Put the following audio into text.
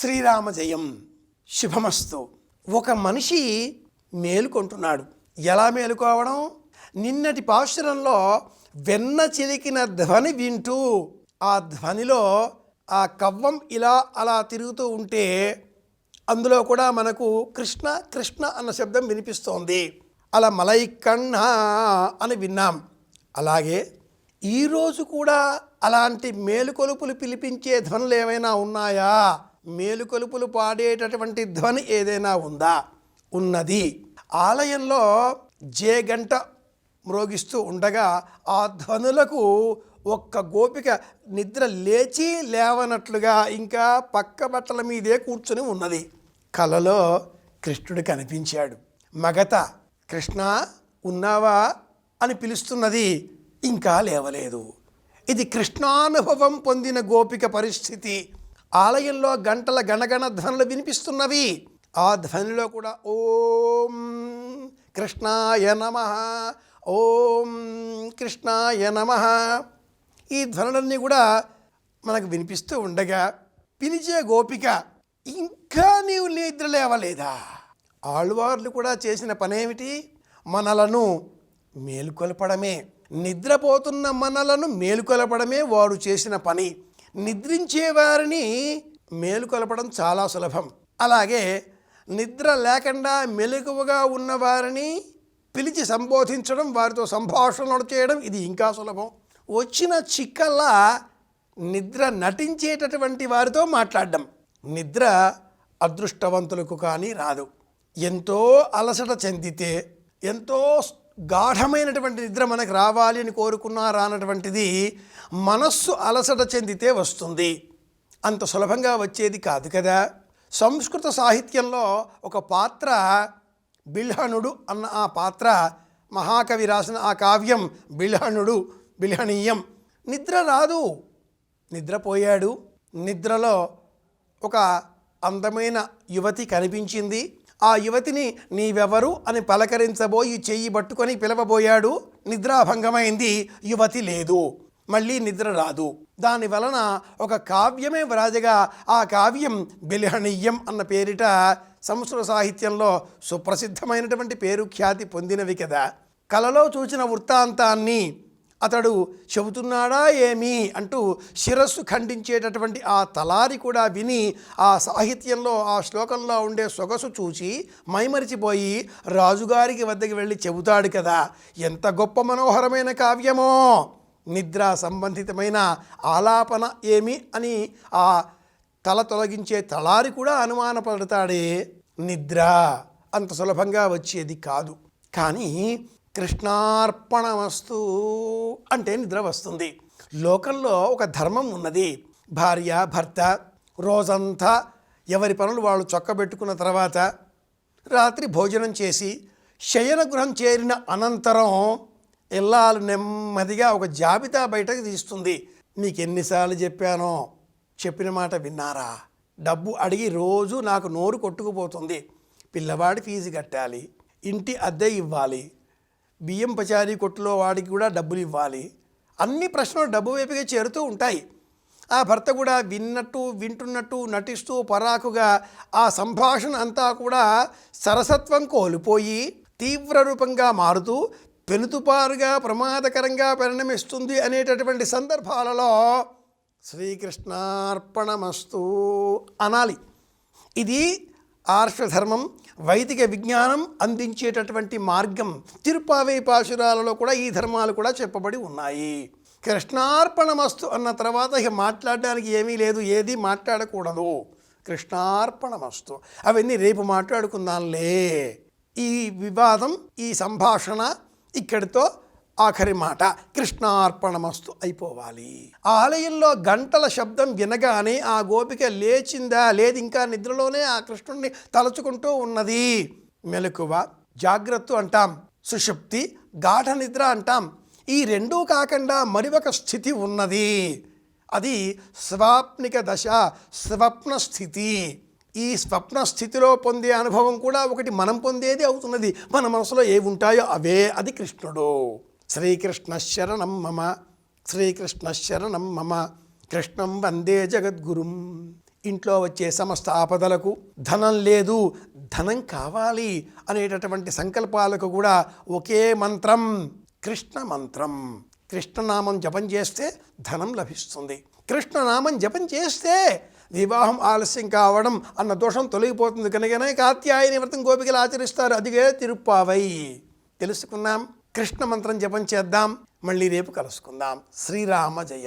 శ్రీరామ జయం శుభమస్తు. ఒక మనిషి మేలుకొంటున్నాడు. ఎలా మేలుకోవడం? నిన్నటి పాశురంలో వెన్న చిలికిన ధ్వని వింటూ ఆ ధ్వనిలో ఆ కవ్వం ఇలా అలా తిరుగుతూ ఉంటే అందులో కూడా మనకు కృష్ణ కృష్ణ అన్న శబ్దం వినిపిస్తోంది. అలా మలై కన్నా అని విన్నాం. అలాగే ఈరోజు కూడా అలాంటి మేలుకొలుపులు పిలిపించే ధ్వనులు ఏమైనా ఉన్నాయా? మేలుకొలుపులు పాడేటటువంటి ధ్వని ఏదైనా ఉందా? ఉన్నది. ఆలయంలో జే గంట మ్రోగిస్తూ ఉండగా ఆ ధ్వనులకు ఒక్క గోపిక నిద్ర లేచి లేవనట్లుగా ఇంకా పక్క బట్టల మీదే కూర్చుని ఉన్నది. కలలో కృష్ణుడు కనిపించాడు. మగత కృష్ణ ఉన్నావా? అని పిలుస్తున్నది ఇంకా లేవలేదు. ఇది కృష్ణానుభవం పొందిన గోపిక పరిస్థితి. ఆలయంలో గంటల గణగణ ధ్వనులు వినిపిస్తున్నవి. ఆ ధ్వనిలో కూడా ఓం కృష్ణాయ నమ ఓం కృష్ణాయ నమ. ఈ ధ్వనులన్నీ కూడా మనకు వినిపిస్తూ ఉండగా పిలిచే గోపిక ఇంకా నీవు నిద్ర లేవలేదా? ఆళ్వార్లు కూడా చేసిన పనేమిటి? మనలను మేలుకొలపడమే. నిద్రపోతున్న మనలను మేలుకొలపడమే వారు చేసిన పని. నిద్రించే వారిని మేలుకొలపడం చాలా సులభం. అలాగే నిద్ర లేకుండా మెలకువగా ఉన్నవారిని పిలిచి సంబోధించడం వారితో సంభాషణలు చేయడం ఇది ఇంకా సులభం. వచ్చిన చిక్కల్లా నిద్ర నటించేటటువంటి వారితో మాట్లాడడం. నిద్ర అదృష్టవంతులకు కానీ రాదు. ఎంతో అలసట చెందితే ఎంతో గాఢమైనటువంటి నిద్ర మనకు రావాలి అని కోరుకున్నారా అన్నటువంటిది మనస్సు అలసట చెందితే వస్తుంది. అంత సులభంగా వచ్చేది కాదు కదా. సంస్కృత సాహిత్యంలో ఒక పాత్ర బిల్హణుడు అన్న ఆ పాత్ర మహాకవి రాసిన ఆ కావ్యం బిల్హణుడు బిల్హణీయం. నిద్ర రాదు. నిద్రపోయాడు నిద్రలో ఒక అందమైన యువతి కనిపించింది. ఆ యువతిని నీవెవరు అని పలకరించబోయి చెయ్యి పట్టుకొని పిలవబోయాడు. నిద్రాభంగమైంది. యువతి లేదు. మళ్ళీ నిద్ర రాదు. దాని వలన ఒక కావ్యమే వ్రాజగా ఆ కావ్యం బిలహణీయం అన్న పేరిట సంస్కృత సాహిత్యంలో సుప్రసిద్ధమైనటువంటి పేరు ఖ్యాతి పొందినవి కదా. కలలో చూసిన వృత్తాంతాన్ని అతడు చెబుతున్నాడా ఏమి అంటూ శిరస్సు ఖండించేటటువంటి ఆ తలారి కూడా విని ఆ సాహిత్యంలో ఆ శ్లోకంలో ఉండే సొగసు చూసి మైమరిచిపోయి రాజుగారికి వద్దకు వెళ్ళి చెబుతాడు కదా. ఎంత గొప్ప మనోహరమైన కావ్యమో! నిద్ర సంబంధితమైన ఆలాపన ఏమి అని ఆ తల తొలగించే తలారి కూడా అనుమానపడతాడే. నిద్ర అంత సులభంగా వచ్చేది కాదు. కానీ కృష్ణార్పణమస్తు అంటే నిద్ర వస్తుంది. లోకంలో ఒక ధర్మం ఉన్నది. భార్య భర్త రోజంతా ఎవరి పనులు వాళ్ళు చొక్కబెట్టుకున్న తర్వాత రాత్రి భోజనం చేసి శయన గృహం చేరిన అనంతరం ఇల్లాలు నెమ్మదిగా ఒక జాబితా బయటకు తీస్తుంది. మీకు ఎన్నిసార్లు చెప్పానో? చెప్పిన మాట విన్నారా? డబ్బు అడిగి రోజు నాకు నోరు కొట్టుకుపోతుంది. పిల్లవాడి ఫీజు కట్టాలి. ఇంటి అద్దె ఇవ్వాలి. బియ్యం పచారీ కొట్టులో వాడికి కూడా డబ్బులు ఇవ్వాలి. అన్ని ప్రశ్నలు డబ్బు వైపుగా చేరుతూ ఉంటాయి. ఆ భర్త కూడా విన్నట్టు వింటున్నట్టు నటిస్తూ పరాకుగా ఆ సంభాషణ అంతా కూడా సరసత్వం కోల్పోయి తీవ్ర రూపంగా మారుతూ పెనుతుపారుగా ప్రమాదకరంగా పరిణమిస్తుంది అనేటటువంటి సందర్భాలలో శ్రీకృష్ణార్పణమస్తు అనాలి. ఇది ఆర్షధర్మం వైదిక విజ్ఞానం అందించేటటువంటి మార్గం తిరుపావై పాశురాలలో కూడా ఈ ధర్మాలు కూడా చెప్పబడి ఉన్నాయి. కృష్ణార్పణమస్తు అన్న తర్వాత ఇక మాట్లాడడానికి ఏమీ లేదు ఏది మాట్లాడకూడదు. కృష్ణార్పణమస్తు. అవన్నీ రేపు మాట్లాడుకుందాంలే. ఈ వివాదం ఈ సంభాషణ ఇక్కడితో ఆఖరి మాట కృష్ణార్పణమస్తు అయిపోవాలి. ఆలయంలో గంటల శబ్దం వినగానే ఆ గోపిక లేచిందా లేదు ఇంకా నిద్రలోనే ఆ కృష్ణుణ్ణి తలుచుకుంటూ ఉన్నది. మెలకువ జాగ్రత్త అంటాం. సుషుప్తి గాఢ నిద్ర అంటాం. ఈ రెండూ కాకుండా మరి ఒక స్థితి ఉన్నది. అది స్వాప్నిక దశ స్వప్న స్థితి. ఈ స్వప్న స్థితిలో పొందే అనుభవం కూడా ఒకటి మనం పొందేది అవుతున్నది. మన మనసులో ఏ ఉంటాయో అవే అది కృష్ణుడు. శ్రీకృష్ణ శరణం మమ. శ్రీకృష్ణ శరణం మమ. కృష్ణం వందే జగద్గురుం. ఇంట్లో వచ్చే సమస్త ఆపదలకు ధనం లేదు ధనం కావాలి అనేటటువంటి సంకల్పాలకు కూడా ఒకే మంత్రం కృష్ణ మంత్రం. కృష్ణనామం జపం చేస్తే ధనం లభిస్తుంది. కృష్ణనామం జపం చేస్తే వివాహం ఆలస్యం కావడం అన్న దోషం తొలగిపోతుంది కనుకనే కాత్యాయని వ్రతం గోపికలు ఆచరిస్తారు. అదిగే తిరుప్పావై. తెలుసుకున్నాం? కృష్ణ మంత్రం జపం చేద్దాం. మళ్ళీ రేపు కలుసుకుందాం. శ్రీరామ జయం